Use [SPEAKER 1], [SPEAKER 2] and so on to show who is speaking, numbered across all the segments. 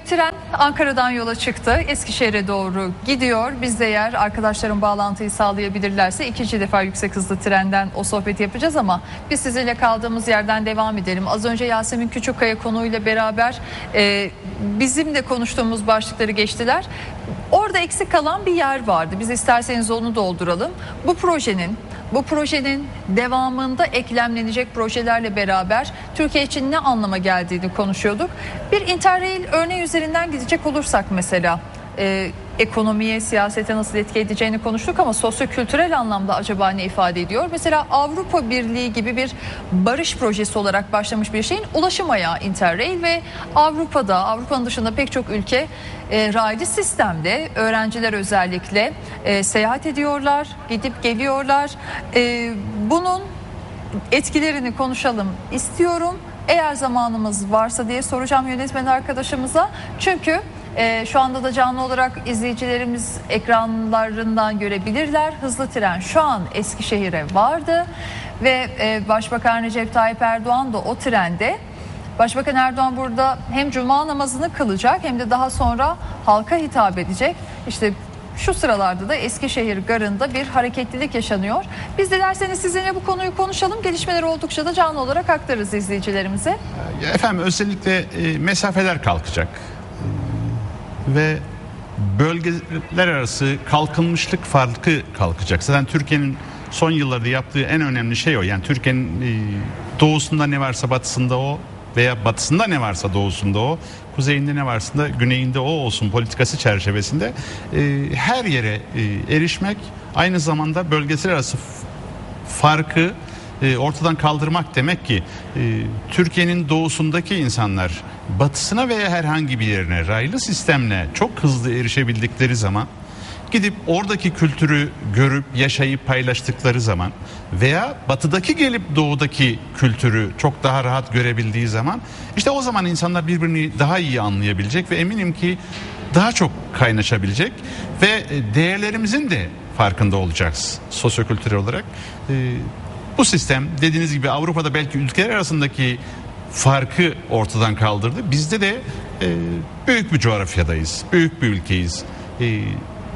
[SPEAKER 1] Tren Ankara'dan yola çıktı. Eskişehir'e doğru gidiyor. Biz de eğer arkadaşlarım bağlantıyı sağlayabilirlerse ikinci defa yüksek hızlı trenden o sohbeti yapacağız ama biz sizinle kaldığımız yerden devam edelim. Az önce Yasemin Küçükkaya konuyla beraber e, bizim de konuştuğumuz başlıkları geçtiler. Orada eksik kalan bir yer vardı. Biz isterseniz onu dolduralım. Bu projenin bu projenin devamında eklemlenecek projelerle beraber Türkiye için ne anlama geldiğini konuşuyorduk. Bir Interrail örneği üzerinden gidecek olursak mesela e, ekonomiye, siyasete nasıl etki edeceğini konuştuk ama sosyo-kültürel anlamda acaba ne ifade ediyor? Mesela Avrupa Birliği gibi bir barış projesi olarak başlamış bir şeyin ulaşım ayağı Interrail ve Avrupa'da, Avrupa'nın dışında pek çok ülke e, raylı sistemde öğrenciler özellikle e, seyahat ediyorlar, gidip geliyorlar. E, bunun etkilerini konuşalım istiyorum. Eğer zamanımız varsa diye soracağım yönetmen arkadaşımıza. Çünkü e, şu anda da canlı olarak izleyicilerimiz ekranlarından görebilirler. Hızlı tren şu an Eskişehir'e vardı ve e, Başbakan Recep Tayyip Erdoğan da o trende. Başbakan Erdoğan burada hem cuma namazını kılacak hem de daha sonra halka hitap edecek. İşte şu sıralarda da Eskişehir garında bir hareketlilik yaşanıyor. Biz dilerseniz sizinle bu konuyu konuşalım. Gelişmeler oldukça da canlı olarak aktarırız izleyicilerimize.
[SPEAKER 2] Efendim özellikle e, mesafeler kalkacak ve bölgeler arası kalkınmışlık farkı kalkacak. Zaten Türkiye'nin son yıllarda yaptığı en önemli şey o. Yani Türkiye'nin e, doğusunda ne varsa batısında o veya batısında ne varsa doğusunda o, kuzeyinde ne varsa da güneyinde o olsun politikası çerçevesinde e, her yere e, erişmek aynı zamanda bölgesel arası farkı e, ortadan kaldırmak demek ki e, Türkiye'nin doğusundaki insanlar batısına veya herhangi bir yerine raylı sistemle çok hızlı erişebildikleri zaman gidip oradaki kültürü görüp yaşayıp paylaştıkları zaman veya batıdaki gelip doğudaki kültürü çok daha rahat görebildiği zaman işte o zaman insanlar birbirini daha iyi anlayabilecek ve eminim ki daha çok kaynaşabilecek ve e, değerlerimizin de farkında olacağız sosyokültürel olarak. E, bu sistem dediğiniz gibi Avrupa'da belki ülkeler arasındaki farkı ortadan kaldırdı. Bizde de e, büyük bir coğrafyadayız, büyük bir ülkeyiz.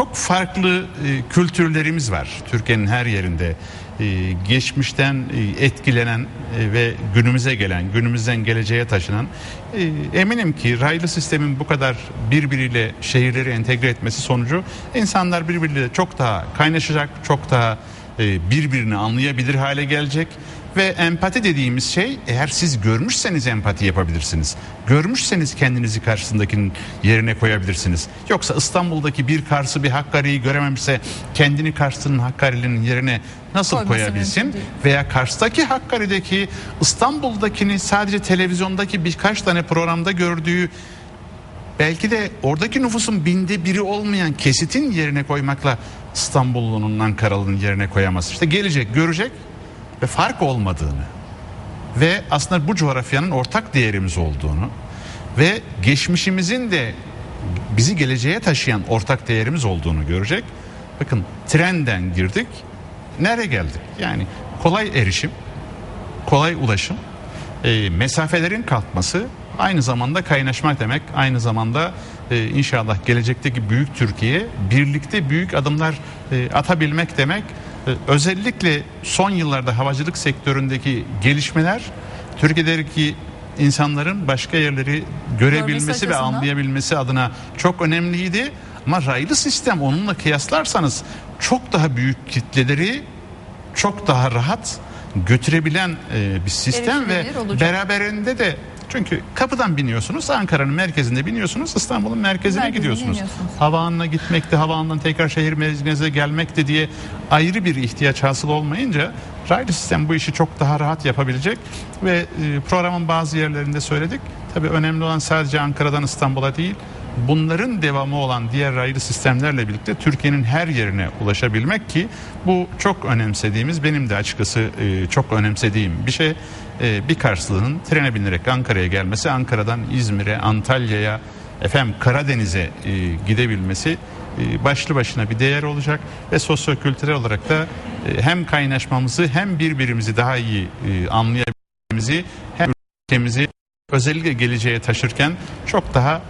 [SPEAKER 2] Çok farklı e, kültürlerimiz var Türkiye'nin her yerinde. E, geçmişten e, etkilenen e, ve günümüze gelen, günümüzden geleceğe taşınan e, eminim ki raylı sistemin bu kadar birbiriyle şehirleri entegre etmesi sonucu insanlar birbiriyle çok daha kaynaşacak, çok daha e, birbirini anlayabilir hale gelecek ve empati dediğimiz şey eğer siz görmüşseniz empati yapabilirsiniz. Görmüşseniz kendinizi karşısındakinin yerine koyabilirsiniz. Yoksa İstanbul'daki bir Kars'ı bir Hakkari'yi görememişse kendini Kars'ın Hakkari'nin yerine nasıl
[SPEAKER 1] Koyması
[SPEAKER 2] koyabilsin? Veya Kars'taki Hakkari'deki İstanbul'dakini sadece televizyondaki birkaç tane programda gördüğü belki de oradaki nüfusun binde biri olmayan kesitin yerine koymakla İstanbullu'nun Ankaralı'nın yerine koyamaz. İşte gelecek, görecek ve fark olmadığını ve aslında bu coğrafyanın ortak değerimiz olduğunu ve geçmişimizin de bizi geleceğe taşıyan ortak değerimiz olduğunu görecek. Bakın trenden girdik, nereye geldik? Yani kolay erişim, kolay ulaşım, e, mesafelerin kalkması aynı zamanda kaynaşmak demek. Aynı zamanda e, inşallah gelecekteki büyük Türkiye birlikte büyük adımlar e, atabilmek demek. E, özellikle son yıllarda havacılık sektöründeki gelişmeler Türkiye'deki insanların başka yerleri görebilmesi ve anlayabilmesi adına çok önemliydi. Ama raylı sistem onunla kıyaslarsanız çok daha büyük kitleleri çok daha rahat götürebilen e, bir sistem ve beraberinde de çünkü kapıdan biniyorsunuz Ankara'nın merkezinde biniyorsunuz İstanbul'un merkezine
[SPEAKER 1] Merkezine
[SPEAKER 2] gidiyorsunuz.
[SPEAKER 1] iniyorsunuz.
[SPEAKER 2] Havaalanına gitmekte havaalanından tekrar şehir merkezine gelmekte diye ayrı bir ihtiyaç hasıl olmayınca raylı sistem bu işi çok daha rahat yapabilecek ve e, programın bazı yerlerinde söyledik. Tabii önemli olan sadece Ankara'dan İstanbul'a değil bunların devamı olan diğer raylı sistemlerle birlikte Türkiye'nin her yerine ulaşabilmek ki bu çok önemsediğimiz benim de açıkçası e, çok önemsediğim bir şey. E, bir Karslı'nın trene binerek Ankara'ya gelmesi, Ankara'dan İzmir'e, Antalya'ya, efendim Karadeniz'e e, gidebilmesi başlı başına bir değer olacak ve sosyokültürel olarak da hem kaynaşmamızı hem birbirimizi daha iyi anlayabilmemizi hem ülkemizi özellikle geleceğe taşırken çok daha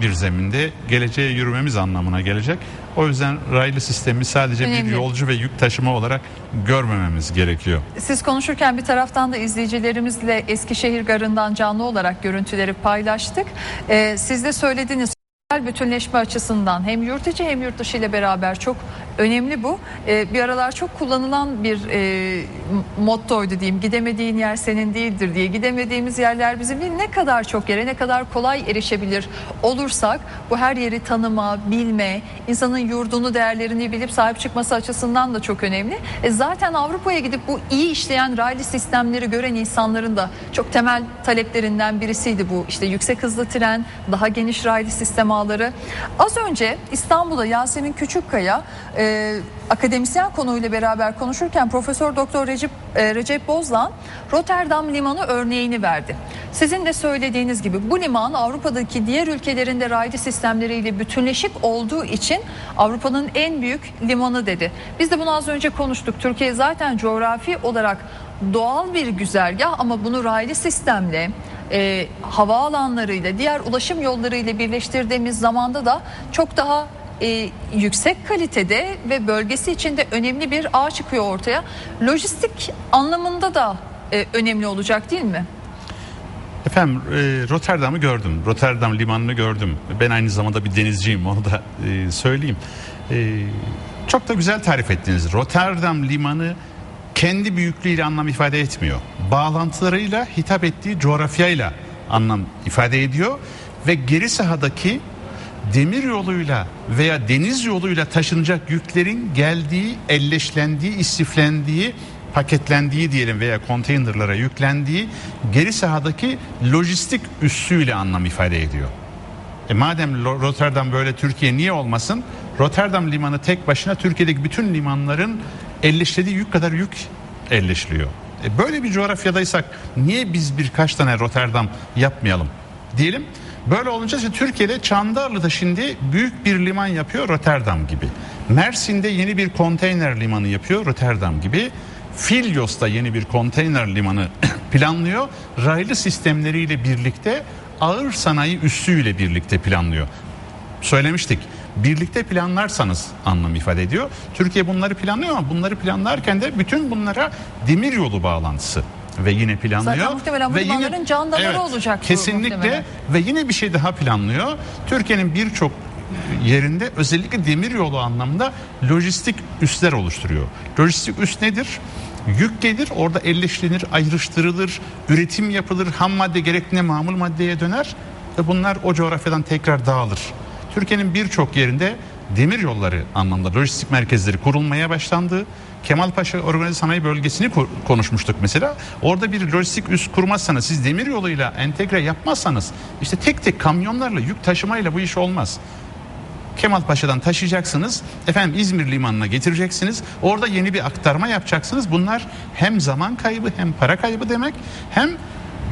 [SPEAKER 2] bir zeminde geleceğe yürümemiz anlamına gelecek. O yüzden raylı sistemi sadece
[SPEAKER 1] Önemli.
[SPEAKER 2] bir yolcu ve yük taşıma olarak görmememiz gerekiyor.
[SPEAKER 1] Siz konuşurken bir taraftan da izleyicilerimizle Eskişehir Garı'ndan canlı olarak görüntüleri paylaştık. Ee, siz de söylediniz bütünleşme açısından hem yurt içi hem yurt dışı ile beraber çok önemli bu. Ee, bir aralar çok kullanılan bir e, mottoydu diyeyim. Gidemediğin yer senin değildir diye. Gidemediğimiz yerler bizim değil. Ne kadar çok yere ne kadar kolay erişebilir olursak bu her yeri tanıma, bilme, insanın yurdunu, değerlerini bilip sahip çıkması açısından da çok önemli. E, zaten Avrupa'ya gidip bu iyi işleyen raylı sistemleri gören insanların da çok temel taleplerinden birisiydi bu. İşte yüksek hızlı tren, daha geniş raylı sistem ağları. Az önce İstanbul'da Yasemin Küçükkaya e, akademisyen konuyla beraber konuşurken Profesör Doktor Recep, e, Recep Bozlan Rotterdam Limanı örneğini verdi. Sizin de söylediğiniz gibi bu liman Avrupa'daki diğer ülkelerinde raylı sistemleriyle bütünleşik olduğu için Avrupa'nın en büyük limanı dedi. Biz de bunu az önce konuştuk. Türkiye zaten coğrafi olarak doğal bir güzergah ama bunu raylı sistemle e, havaalanlarıyla diğer ulaşım yollarıyla birleştirdiğimiz zamanda da çok daha e, yüksek kalitede ve bölgesi içinde önemli bir ağ çıkıyor ortaya. Lojistik anlamında da e, önemli olacak değil mi?
[SPEAKER 2] Efendim e, Rotterdam'ı gördüm. Rotterdam limanını gördüm. Ben aynı zamanda bir denizciyim onu da e, söyleyeyim. E, çok da güzel tarif ettiniz. Rotterdam limanı kendi büyüklüğüyle anlam ifade etmiyor. Bağlantılarıyla hitap ettiği coğrafyayla anlam ifade ediyor ve geri sahadaki demir yoluyla veya deniz yoluyla taşınacak yüklerin geldiği, elleşlendiği, istiflendiği, paketlendiği diyelim veya konteynerlara yüklendiği geri sahadaki lojistik üssüyle anlam ifade ediyor. E madem Rotterdam böyle Türkiye niye olmasın? Rotterdam limanı tek başına Türkiye'deki bütün limanların elleşlediği yük kadar yük elleşiliyor. E böyle bir coğrafyadaysak niye biz birkaç tane Rotterdam yapmayalım diyelim. Böyle olunca işte Türkiye'de Çandarlı'da şimdi büyük bir liman yapıyor Rotterdam gibi. Mersin'de yeni bir konteyner limanı yapıyor Rotterdam gibi. Filyos'ta yeni bir konteyner limanı planlıyor. Raylı sistemleriyle birlikte ağır sanayi üssüyle birlikte planlıyor. Söylemiştik. Birlikte planlarsanız anlam ifade ediyor. Türkiye bunları planlıyor ama bunları planlarken de bütün bunlara demir yolu bağlantısı ve yine planlıyor.
[SPEAKER 1] Zaten muhtemelen
[SPEAKER 2] ve
[SPEAKER 1] limanların can damarı olacak
[SPEAKER 2] Kesinlikle ve yine bir şey daha planlıyor. Türkiye'nin birçok yerinde özellikle demir yolu anlamında lojistik üsler oluşturuyor. Lojistik üs nedir? Yük gelir, orada elleştirir, ayrıştırılır, üretim yapılır, ham madde gerektiğinde mamul maddeye döner ve bunlar o coğrafyadan tekrar dağılır. Türkiye'nin birçok yerinde demir yolları anlamda lojistik merkezleri kurulmaya başlandı. Kemalpaşa Organize Sanayi Bölgesi'ni ko- konuşmuştuk mesela. Orada bir lojistik üs kurmazsanız, siz demir yoluyla entegre yapmazsanız işte tek tek kamyonlarla, yük taşımayla bu iş olmaz. Kemalpaşa'dan taşıyacaksınız. Efendim İzmir limanına getireceksiniz. Orada yeni bir aktarma yapacaksınız. Bunlar hem zaman kaybı hem para kaybı demek hem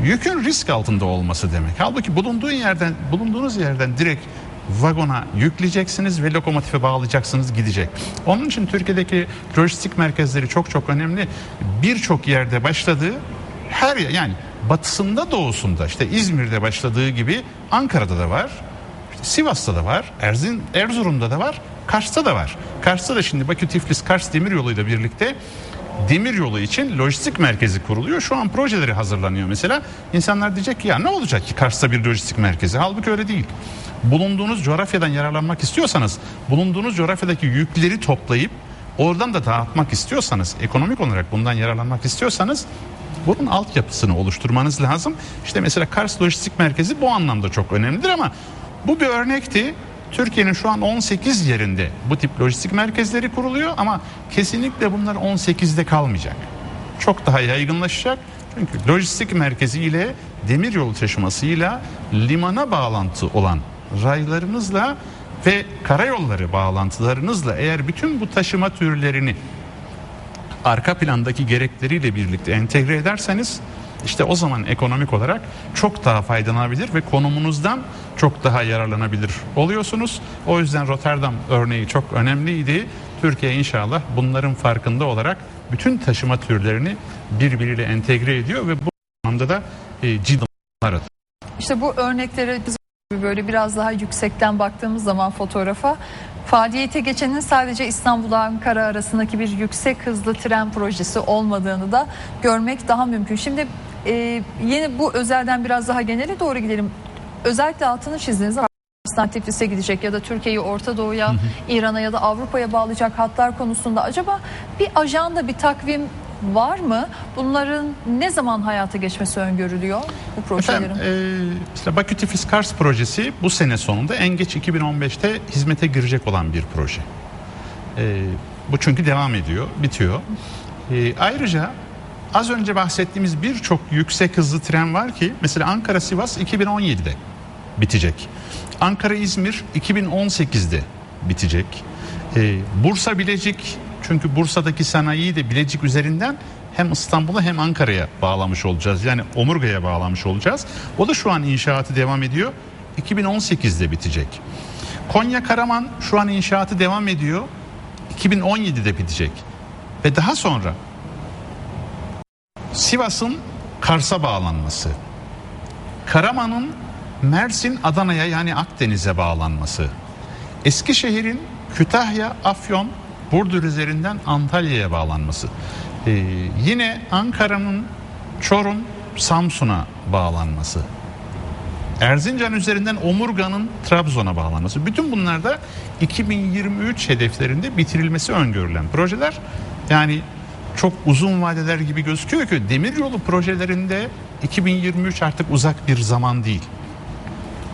[SPEAKER 2] yükün risk altında olması demek. Halbuki bulunduğun yerden bulunduğunuz yerden direkt vagona yükleyeceksiniz ve lokomotife bağlayacaksınız gidecek. Onun için Türkiye'deki lojistik merkezleri çok çok önemli. Birçok yerde başladığı her yani batısında doğusunda işte İzmir'de başladığı gibi Ankara'da da var. Sivas'ta da var, Erzin, Erzurum'da da var, Kars'ta da var. Kars'ta da şimdi Bakü Tiflis Kars demir yoluyla birlikte demir yolu için lojistik merkezi kuruluyor. Şu an projeleri hazırlanıyor mesela. İnsanlar diyecek ki ya ne olacak ki Kars'ta bir lojistik merkezi? Halbuki öyle değil. Bulunduğunuz coğrafyadan yararlanmak istiyorsanız, bulunduğunuz coğrafyadaki yükleri toplayıp oradan da dağıtmak istiyorsanız, ekonomik olarak bundan yararlanmak istiyorsanız bunun altyapısını oluşturmanız lazım. İşte mesela Kars Lojistik Merkezi bu anlamda çok önemlidir ama bu bir örnekti. Türkiye'nin şu an 18 yerinde bu tip lojistik merkezleri kuruluyor ama kesinlikle bunlar 18'de kalmayacak. Çok daha yaygınlaşacak. Çünkü lojistik merkezi ile demir yolu taşımasıyla limana bağlantı olan raylarınızla ve karayolları bağlantılarınızla eğer bütün bu taşıma türlerini arka plandaki gerekleriyle birlikte entegre ederseniz işte o zaman ekonomik olarak çok daha faydalanabilir ve konumunuzdan çok daha yararlanabilir oluyorsunuz. O yüzden Rotterdam örneği çok önemliydi. Türkiye inşallah bunların farkında olarak bütün taşıma türlerini birbiriyle entegre ediyor ve bu anlamda da e, ciddi adımlar atıyor.
[SPEAKER 1] İşte bu örnekleri biz böyle biraz daha yüksekten baktığımız zaman fotoğrafa faaliyete geçenin sadece İstanbul Ankara arasındaki bir yüksek hızlı tren projesi olmadığını da görmek daha mümkün. Şimdi e, yine bu özelden biraz daha genele doğru gidelim. Özellikle altını çizdiğiniz Pakistan Tiflis'e gidecek ya da Türkiye'yi Orta Doğu'ya, İran'a ya da Avrupa'ya bağlayacak hatlar konusunda acaba bir ajanda, bir takvim var mı? Bunların ne zaman hayata geçmesi öngörülüyor bu projelerin?
[SPEAKER 2] Efendim, e, işte Bakü Tiflis Kars projesi bu sene sonunda en geç 2015'te hizmete girecek olan bir proje. E, bu çünkü devam ediyor, bitiyor. E, ayrıca az önce bahsettiğimiz birçok yüksek hızlı tren var ki mesela Ankara Sivas 2017'de bitecek. Ankara İzmir 2018'de bitecek. E, Bursa Bilecik çünkü Bursa'daki sanayiyi de Bilecik üzerinden hem İstanbul'a hem Ankara'ya bağlamış olacağız. Yani omurgaya bağlamış olacağız. O da şu an inşaatı devam ediyor. 2018'de bitecek. Konya Karaman şu an inşaatı devam ediyor. 2017'de bitecek. Ve daha sonra Sivas'ın Kars'a bağlanması. Karaman'ın Mersin Adana'ya yani Akdeniz'e bağlanması. Eskişehir'in Kütahya, Afyon, Burdur üzerinden Antalya'ya bağlanması. Ee, yine Ankara'nın Çorum, Samsun'a bağlanması. Erzincan üzerinden Omurga'nın Trabzon'a bağlanması. Bütün bunlar da 2023 hedeflerinde bitirilmesi öngörülen projeler. Yani çok uzun vadeler gibi gözüküyor ki demiryolu projelerinde 2023 artık uzak bir zaman değil.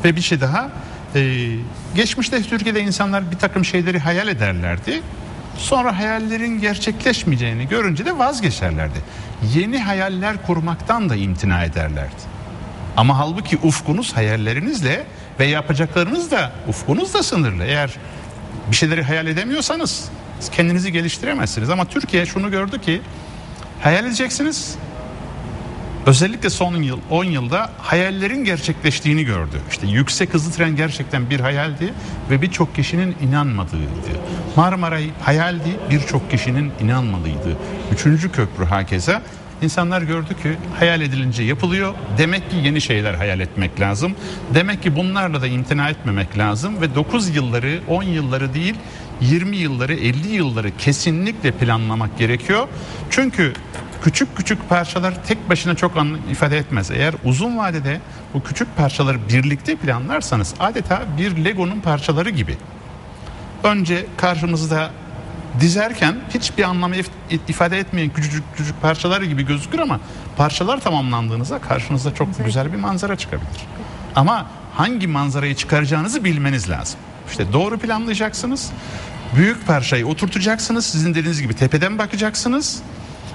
[SPEAKER 2] Ve bir şey daha e, geçmişte Türkiye'de insanlar bir takım şeyleri hayal ederlerdi. Sonra hayallerin gerçekleşmeyeceğini görünce de vazgeçerlerdi. Yeni hayaller kurmaktan da imtina ederlerdi. Ama halbuki ufkunuz hayallerinizle ve yapacaklarınız da ufkunuz da sınırlı. Eğer bir şeyleri hayal edemiyorsanız kendinizi geliştiremezsiniz. Ama Türkiye şunu gördü ki hayal edeceksiniz. Özellikle son yıl 10 yılda hayallerin gerçekleştiğini gördü. İşte yüksek hızlı tren gerçekten bir hayaldi ve birçok kişinin inanmadığıydı. Marmaray hayaldi, birçok kişinin inanmadığıydı. Üçüncü köprü hakeza İnsanlar gördü ki hayal edilince yapılıyor. Demek ki yeni şeyler hayal etmek lazım. Demek ki bunlarla da imtina etmemek lazım ve 9 yılları, 10 yılları değil 20 yılları, 50 yılları kesinlikle planlamak gerekiyor. Çünkü küçük küçük parçalar tek başına çok anlam ifade etmez. Eğer uzun vadede bu küçük parçaları birlikte planlarsanız adeta bir Lego'nun parçaları gibi. Önce karşımızda dizerken hiçbir anlam if- ifade etmeyen küçücük küçük parçalar gibi gözükür ama parçalar tamamlandığınızda karşınızda çok güzel bir manzara çıkabilir. Ama hangi manzarayı çıkaracağınızı bilmeniz lazım. İşte doğru planlayacaksınız. Büyük parçayı oturtacaksınız. Sizin dediğiniz gibi tepeden bakacaksınız.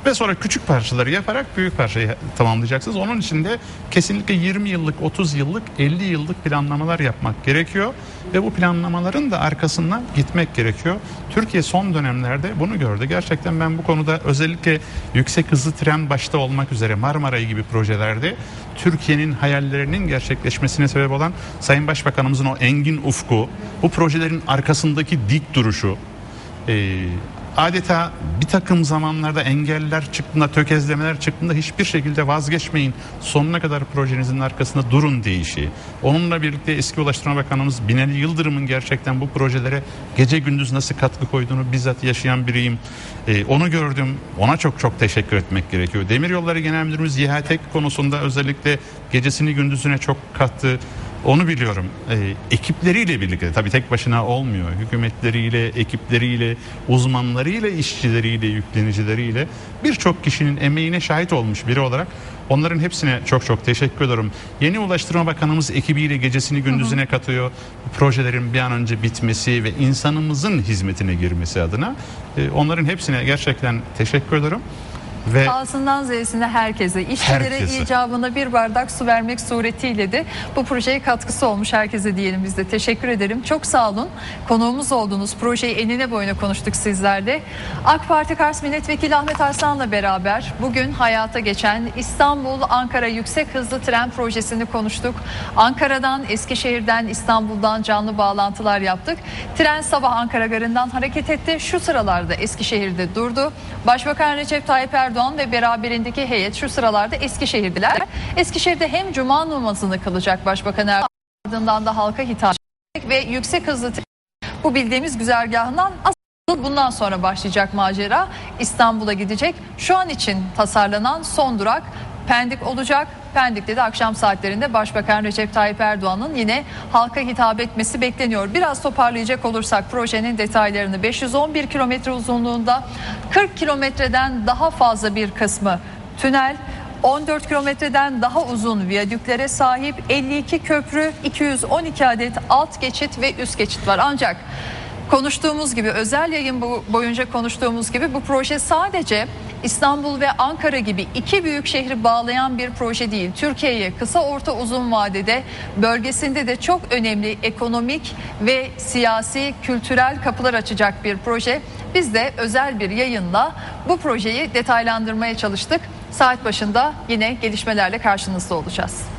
[SPEAKER 2] Ve sonra küçük parçaları yaparak büyük parçayı tamamlayacaksınız. Onun için de kesinlikle 20 yıllık, 30 yıllık, 50 yıllık planlamalar yapmak gerekiyor. Ve bu planlamaların da arkasından gitmek gerekiyor. Türkiye son dönemlerde bunu gördü. Gerçekten ben bu konuda özellikle yüksek hızlı tren başta olmak üzere Marmaray gibi projelerde Türkiye'nin hayallerinin gerçekleşmesine sebep olan Sayın Başbakanımızın o engin ufku, bu projelerin arkasındaki dik duruşu, adeta bir takım zamanlarda engeller çıktığında, tökezlemeler çıktığında hiçbir şekilde vazgeçmeyin. Sonuna kadar projenizin arkasında durun deyişi. Onunla birlikte eski Ulaştırma Bakanımız Binali Yıldırım'ın gerçekten bu projelere gece gündüz nasıl katkı koyduğunu bizzat yaşayan biriyim. Ee, onu gördüm. Ona çok çok teşekkür etmek gerekiyor. Demiryolları Genel Müdürümüz Yihatek konusunda özellikle gecesini gündüzüne çok kattı. Onu biliyorum. Ee, ekipleriyle birlikte tabii tek başına olmuyor. Hükümetleriyle, ekipleriyle, uzmanlarıyla, işçileriyle, yüklenicileriyle birçok kişinin emeğine şahit olmuş biri olarak onların hepsine çok çok teşekkür ediyorum. Yeni Ulaştırma Bakanımız ekibiyle gecesini gündüzüne katıyor. Bu projelerin bir an önce bitmesi ve insanımızın hizmetine girmesi adına e, onların hepsine gerçekten teşekkür ederim. Ve
[SPEAKER 1] A'sından Z'sine herkese, işçilere
[SPEAKER 2] Herkese.
[SPEAKER 1] icabında bir bardak su vermek suretiyle de bu projeye katkısı olmuş herkese diyelim biz de. Teşekkür ederim. Çok sağ olun. Konuğumuz oldunuz. Projeyi enine boyuna konuştuk sizlerle. AK Parti Kars Milletvekili Ahmet Arslan'la beraber bugün hayata geçen İstanbul-Ankara Yüksek Hızlı Tren Projesini konuştuk. Ankara'dan, Eskişehir'den, İstanbul'dan canlı bağlantılar yaptık. Tren sabah Ankara garından hareket etti. Şu sıralarda Eskişehir'de durdu. Başbakan Recep Tayyip Erdoğan ve beraberindeki heyet şu sıralarda Eskişehir'diler. Eskişehir'de hem cuma namazını kılacak Başbakan Erdoğan ardından da halka hitap ve yüksek hızlı bu bildiğimiz güzergahından asıl bundan sonra başlayacak macera İstanbul'a gidecek. Şu an için tasarlanan son durak Pendik olacak. Pendik'te de akşam saatlerinde Başbakan Recep Tayyip Erdoğan'ın yine halka hitap etmesi bekleniyor. Biraz toparlayacak olursak projenin detaylarını 511 kilometre uzunluğunda 40 kilometreden daha fazla bir kısmı tünel 14 kilometreden daha uzun viyadüklere sahip 52 köprü, 212 adet alt geçit ve üst geçit var. Ancak konuştuğumuz gibi özel yayın boyunca konuştuğumuz gibi bu proje sadece İstanbul ve Ankara gibi iki büyük şehri bağlayan bir proje değil. Türkiye'ye kısa orta uzun vadede bölgesinde de çok önemli ekonomik ve siyasi kültürel kapılar açacak bir proje. Biz de özel bir yayınla bu projeyi detaylandırmaya çalıştık. Saat başında yine gelişmelerle karşınızda olacağız.